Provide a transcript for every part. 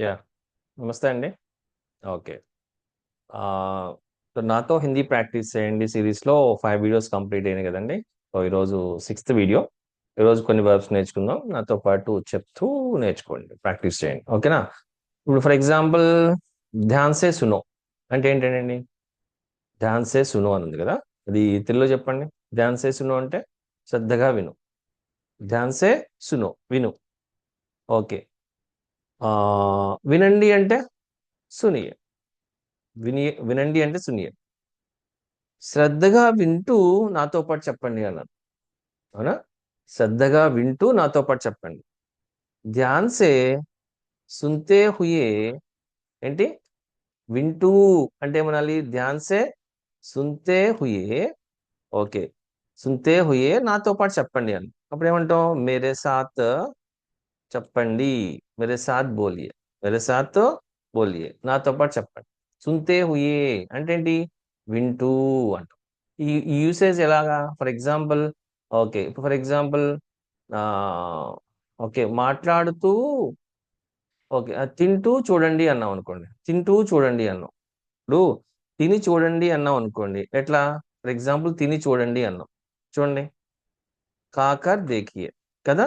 Yeah. నమస్తే అండి. Okay. నాతో హిందీ ప్రాక్టీస్ చేయండి సిరీస్లో ఫైవ్ వీడియోస్ కంప్లీట్ అయినాయి కదండి. సో ఈరోజు సిక్స్త్ వీడియో. ఈరోజు కొన్ని వర్బ్స్ నేర్చుకుందాం. నాతో పాటు చెప్తూ నేర్చుకోండి. ప్రాక్టీస్ చేయండి. ఓకేనా? ఇప్పుడు ఫర్ ఎగ్జాంపుల్ ధ్యాన్సే సునో అంటే ఏంటండి? ధ్యాన్సే సునో అని ఉంది కదా. అది తెలుగులో చెప్పండి. ధ్యాన్సే సునో అంటే శ్రద్ధగా విను. ధ్యాన్సే సునో విను. ఓకే. వినండి అంటే సునియ. విని వినండి అంటే సునియ. శ్రద్ధగా వింటూ నాతో పాటు చెప్పండి అన్నారు. అవునా? శ్రద్ధగా వింటూ నాతో పాటు చెప్పండి. ధ్యాన్ సే సున్తే హుయే ఏంటి? వింటూ అంటే ఏమనాలి? ధ్యాన్ సే సున్తే హుయే. ఓకే. సున్తే హుయే నాతో పాటు చెప్పండి అని అప్పుడు ఏమంటాం మేరే సాత్ చెప్పండి. మేరే సాత్ బోలియే. మేరే సాత్ బోలియే. నాతో పాటు చెప్పండి. సుంతే హుయే అంటే ఏంటి వింటూ అంటాం. ఈ ఈ యూసేజ్ ఎలాగా? For example okay. For example okay. మాట్లాడుతూ ఓకే. తింటూ చూడండి అన్నాం అనుకోండి. తింటూ చూడండి అన్నాం. ఇప్పుడు తిని చూడండి అన్నాం అనుకోండి. ఎట్లా? ఫర్ ఎగ్జాంపుల్ తిని చూడండి అన్నాం. చూడండి. కాకర్ దేకియే కదా?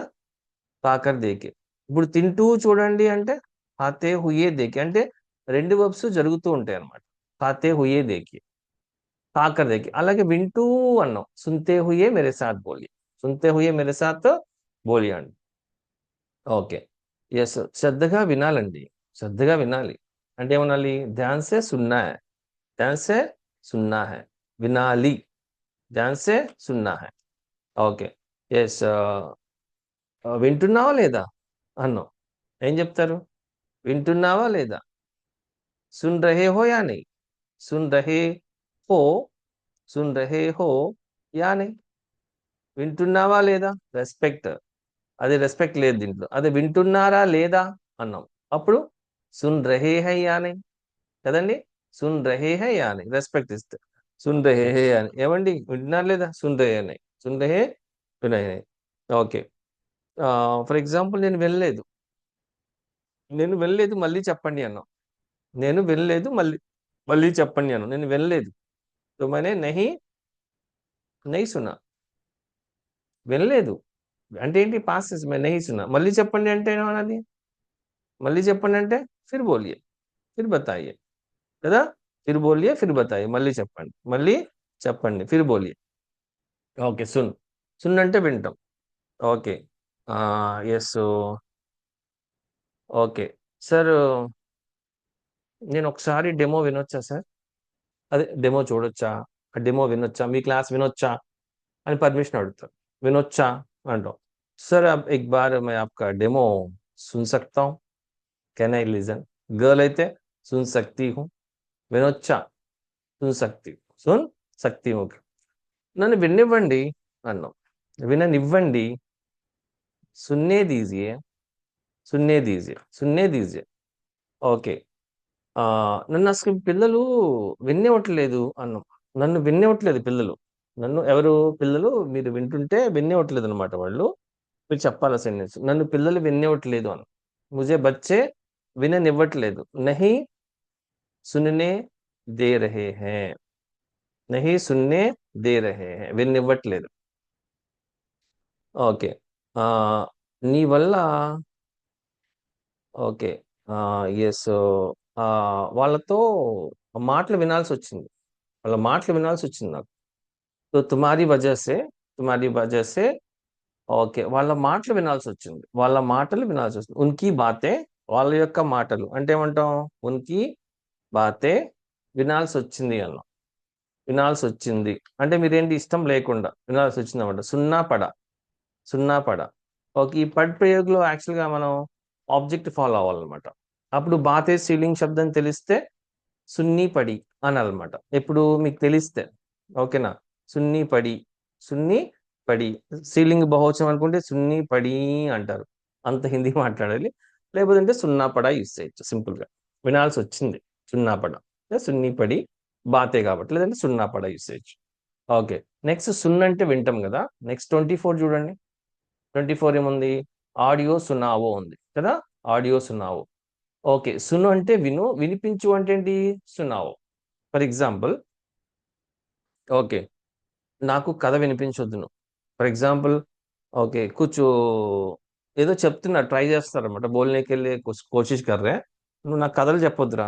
కాకర్ దేకే ఇప్పుడు తింటూ చూడండి అంటే హాతే హుయే దేకే అంటే రెండు వర్బ్స్ జరుగుతూ ఉంటాయి అన్నమాట హాతే హుయే దేకి కాకర్ దేకి అలాగే వింటూ అన్నాం సున్తే హుయే మేరే సాత్ బోలి సున్తే హుయే మేరే సాత్ బోలి అండి ఓకే ఎస్ శ్రద్ధగా వినాలండి శ్రద్ధగా వినాలి అంటే ఏమనాలి ధ్యాన్ సే సున్నా హై ధ్యాన్ సే సున్నా హై వినాలి ధ్యాన్ సే సున్నా హై ఓకే ఎస్ వింటున్నావా లేదా? అన్నాం ఏం చెప్తారు? వింటున్నావా లేదా? సున్ రహే హో యా నై సున్ రహే హో సున్ రహే హో యా నై వింటున్నావా లేదా? రెస్పెక్ట్. అది రెస్పెక్ట్ లేదు దీంట్లో. అది వింటున్నారా లేదా? అన్నాం. అప్పుడు సున్ రహే హై యానే? కదండి? సున్ రహే హై యానే? రెస్పెక్ట్ ఇస్తే సున్ రహే హే యానే. ఏమండి? వింటున్నారు లేదా? సున్ రహే అనే సున్ రహే వినయ్ ఓకే. ఫర్ ఎగ్జాంపుల్ నేను వెళ్ళలేదు నేను వెళ్ళలేదు మళ్ళీ చెప్పండి అన్నాం. నేను వెళ్ళలేదు మళ్ళీ మళ్ళీ చెప్పండి అన్నాం. నేను వెళ్ళలేదు సో మనే నహి నహి సున్నా. వెళ్ళలేదు అంటే ఏంటి పాస్ మే నహి సున్నా. మళ్ళీ చెప్పండి అంటే అన్నది మళ్ళీ చెప్పండి అంటే ఫిర్ బోలియే ఫిర్ బతాయే. కదా? ఫిర్ బోలియే ఫిర్ బతాయే. మళ్ళీ చెప్పండి. మళ్ళీ చెప్పండి. ఫిర్ బోలియే. ఓకే సున్. సున్ అంటే వింటాం. ఓకే. ఎస్ ఓకే సార్ నేను ఒకసారి డెమో వినొచ్చా సార్ అదే డెమో చూడొచ్చా డెమో వినొచ్చా మీ క్లాస్ వినొచ్చా అని పర్మిషన్ అడుగుతారు వినొచ్చా అంటాం సార్ अब एक बार मैं आपका डेमो सुन सकता हूँ कैन आई लिजन गर्ल అయితే सुन सकती हूँ వినొచ్చా सुन सकती हूँ सुन सकती हूँ నన్ను వినివ్వండి అన్నాం విననివ్వండి సున్నే దీజియే సున్నే దీజియే సున్నే దీజియే ఓకే. ఆ, నన్ను అసలు పిల్లలు వినివ్వట్లేదు అన్నం. నన్ను వినివ్వట్లేదు పిల్లలు. నన్ను ఎవరు పిల్లలు? మీరు వింటుంటే వినివ్వట్లేదు అనమాట వాళ్ళు. మీరు చెప్పాలి సెంటెన్స్? నన్ను పిల్లలు వినివ్వట్లేదు అని ముజే బచ్చే విననివ్వట్లేదు. నహి సున్నే దే రహే హే. నహి సున్నే దే రహే హే. విన్నివ్వట్లేదు. ఓకే. నీ వల్ల ఓకే. ఎస్ వాళ్ళతో మాటలు వినాల్సి వచ్చింది. వాళ్ళ మాటలు వినాల్సి వచ్చింది నాకు. సో తుమారి వజసే తుమారి వజసే ఓకే వాళ్ళ మాటలు వినాల్సి వచ్చింది. వాళ్ళ మాటలు వినాల్సి వచ్చింది. ఉనికి బాతే వాళ్ళ యొక్క మాటలు. అంటే ఏమంటాం? ఉనికి బాతే వినాల్సి వచ్చింది అన్నాం. వినాల్సి వచ్చింది. అంటే మీరేంటి? ఇష్టం లేకుండా వినాల్సి వచ్చింది అన్నమాట సున్నా పడ. సున్నా పడ. ఓకే ఈ పడ్ ప్రయోగంలో యాక్చువల్గా మనం ఆబ్జెక్ట్ ఫాలో అవ్వాలన్నమాట. అప్పుడు బాతే సీలింగ్ శబ్దం తెలిస్తే సున్నీ పడి అనాలన్నమాట. ఎప్పుడు? మీకు తెలిస్తే. ఓకేనా? సున్నీ పడి సున్నీ పడి. సీలింగ్ బహువచనం అనుకుంటే సున్నీ పడి అంటారు. అంత హిందీ మాట్లాడాలి. లేకపోతే సున్నా పడ యూస్ చేయొచ్చు సింపుల్గా వినాల్సి వచ్చింది. సున్నా పడ. సున్నీ పడి బాతే కాబట్టి. లేదంటే సున్నా పడ యూస్ చేయొచ్చు. ఓకే నెక్స్ట్ సున్ అంటే వింటాం కదా. నెక్స్ట్ ట్వంటీ ఫోర్ చూడండి. ట్వంటీ ఫోర్ ఏముంది? ఆడియో సున్నావో ఉంది కదా? ఆడియో సున్నావో. ఓకే సును అంటే విను వినిపించు అంటే ఏంటి? సున్నావో. ఫర్ ఎగ్జాంపుల్ ఓకే నాకు కథ వినిపించొద్దును ఫర్ ఎగ్జాంపుల్ ఓకే కూర్చో ఏదో చెప్తున్నా ట్రై చేస్తారన్నమాట. బోల్నేకెళ్ళి కోషిష్ కర్రే నువ్వు నాకు కథలు చెప్పొద్దురా.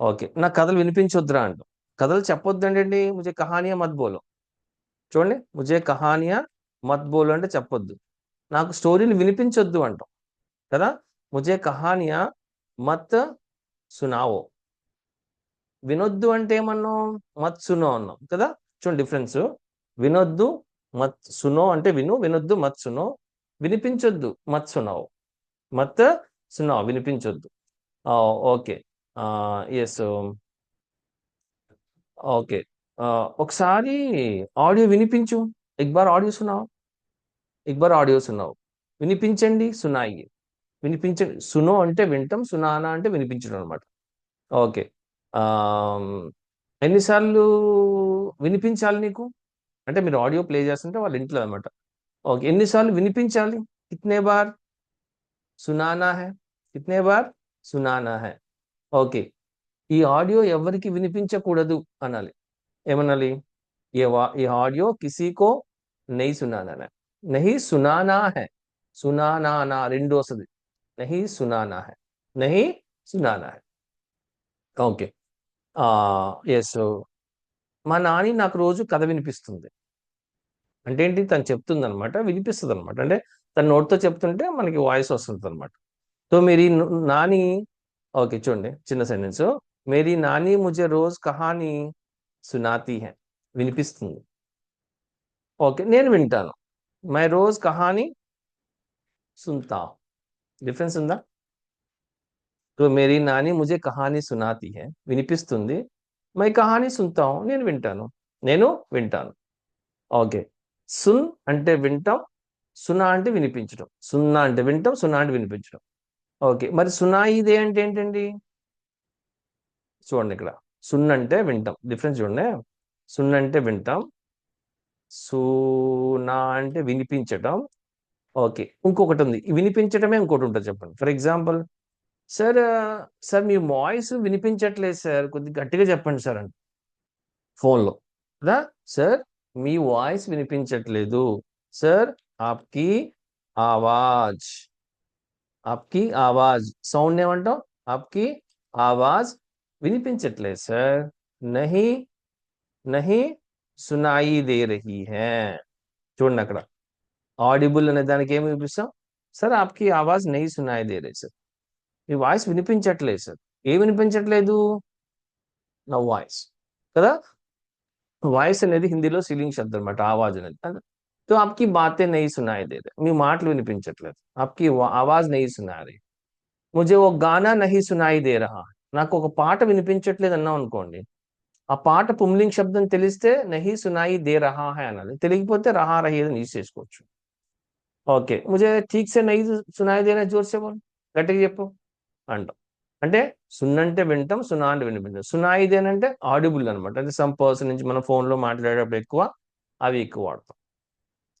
ఓకే నాకు కథలు వినిపించొద్దురా అంటు కథలు చెప్పొద్దు అంటే ముజే కహానియా మత్ బోలో. చూడండి ముజే కహానియా మత్ బోలో అంటే చెప్పొద్దు. నాకు స్టోరీలు వినిపించొద్దు అంటాం. కదా? ముజే కహానియా మత్ సునావో. వినొద్దు అంటే ఏమన్నాం? మత్ సునో అన్నాం. కదా? చూడండి డిఫరెన్స్. వినొద్దు మత్ సునో అంటే విను వినొద్దు మత్ సునో. వినిపించొద్దు మత్ సునావో. మత్ సునో వినిపించొద్దు. ఓకే. Yes um, okay. ఒకసారి ఆడియో వినిపించు. ఇక్బార్ ఆడియో సునావ్ ఇక్బార్ ఆడియో సునావ్ వినిపించండి సునాయి. వినిపించండి సునో అంటే వింటాం సునానా అంటే వినిపించడం అనమాట ఓకే. ఎన్నిసార్లు వినిపించాలి నీకు? అంటే మీరు ఆడియో ప్లే చేస్తుంటే వాళ్ళ ఇంట్లో అనమాట ఓకే. ఎన్నిసార్లు వినిపించాలి? కిత్నే బార్? సునానా హే? కిత్నే బార్? సునానా హే? ఓకే. ఈ ఆడియో ఎవరికి వినిపించకూడదు అనాలి. ఏమనాలి? ఈ ఆడియో కిసీకో నెయ్యి సునానా నెహి సునానా హై సునానా నా రెండు వస్తుంది నెహి సునానా హై నెహి సునానా హై ఓకే ఎస్ మా నాని నాకు రోజు కథ వినిపిస్తుంది అంటే ఏంటి తను చెప్తుంది అనమాట వినిపిస్తుంది అనమాట అంటే తన నోట్తో చెప్తుంటే మనకి వాయిస్ వస్తుంది అనమాట సో మీరు నాని ఓకే చూడండి చిన్న సెంటెన్స్ మేరీ నాని ముజే రోజ్ కహాని సునాతి హై వినిపిస్తుంది ఓకే నేను వింటాను. మై రోజ్ కహాని సుంతా డిఫరెన్స్ ఉందా? సో మేరీ నాని ముజే కహాని సునాతి హే. వినిపిస్తుంది. మై కహాని సుంతా నేను వింటాను. నేను వింటాను. ఓకే. సున్ అంటే వింటాం సునా అంటే వినిపించడం. సున్నా అంటే వింటాం సున్నా అంటే వినిపించడం. ఓకే. మరి సునా ఇదే అంటే ఏంటండి? చూడండి ఇక్కడ. సున్ అంటే వింటాం. డిఫరెన్స్ చూడండి. సున్ అంటే వింటాం సూనా అంటే వినిపించటం. ఓకే. ఇంకొకటి ఉంది వినిపించటమే ఇంకోటి ఉంటుంది చెప్పండి. ఫర్ ఎగ్జాంపుల్ సార్ సార్ మీ వాయిస్ వినిపించట్లేదు సార్. కొద్దిగా గట్టిగా చెప్పండి సార్ అంటే. ఫోన్లో. కదా సార్ మీ వాయిస్ వినిపించట్లేదు. సార్ ఆప్కి ఆవాజ్. ఆప్కి ఆవాజ్. సౌండ్ ఏమంటాం? ఆప్కి ఆవాజ్ వినిపించట్లేదు సార్. నహి నహి సునాయి దే రహీ హే చూడండి అక్కడ ఆడిబుల్ అనే దానికి ఏమి చూపిస్తాం సార్ ఆప్కి ఆవాజ్ నెయ్యి సునాయి దే రహీ సార్ మీ వాయిస్ వినిపించట్లేదు సార్ ఏం వినిపించట్లేదు నా వాయిస్ కదా వాయిస్ అనేది హిందీలో సీలింగ్ శబ్దం అనమాట ఆవాజ్ అనేది తో ఆప్కి బాతే నెయ్యి సునాయి దే మీ మాటలు వినిపించట్లేదు ఆప్కి ఆవాజ్ నెయ్యి సునాయి ముజే ఓ గానా నహి సునాయి దే రహా నాకు ఒక పాట వినిపించట్లేదు అన్నాం అనుకోండి ఆ పాట పుంలింగ్ శబ్దం తెలిస్తే నహి సునాయి దే రహా హై అనాలి. తెలియకపోతే రహా రహి అని యూజ్ చేసుకోవచ్చు. ఓకే. ముజే ఠీక్ సే నహి సునాయి దేనా జోర్సే బోల్. గట్టిగా చెప్పు. అంటాం. అంటే సున్నంటే వింటాం సునా అంటే వినిపించాం సునాయి దేనంటే ఆడిబుల్ అనమాట అంటే సమ్ పర్సన్ నుంచి మనం ఫోన్లో మాట్లాడేటప్పుడు ఎక్కువ అవి ఎక్కువ వాడతాం.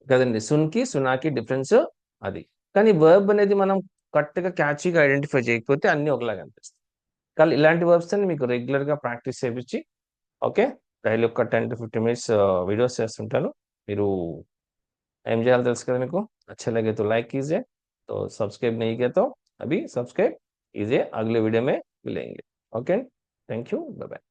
కదండి? సున్కి సునాకి డిఫరెన్స్ అది. కానీ వర్బ్ అనేది మనం కరెక్ట్గా క్యాచ్గా ఐడెంటిఫై చేయకపోతే అన్ని ఒకలాగా అనిపిస్తాయి. కానీ ఇలాంటి వర్బ్స్ అని మీకు రెగ్యులర్గా ప్రాక్టీస్ చేయించి ఓకే డైలీ ఒక ten to fifty minutes videos చేస్తుంటాను మీరు ఏం చేయాలో తెలుసు కదా మీకు अच्छा लगे तो लाइक कीजिए तो सब्सक्राइब नहीं किया तो अभी सब्सक्राइब कीजिए अगले वीडियो में मिलेंगे okay thank you bye bye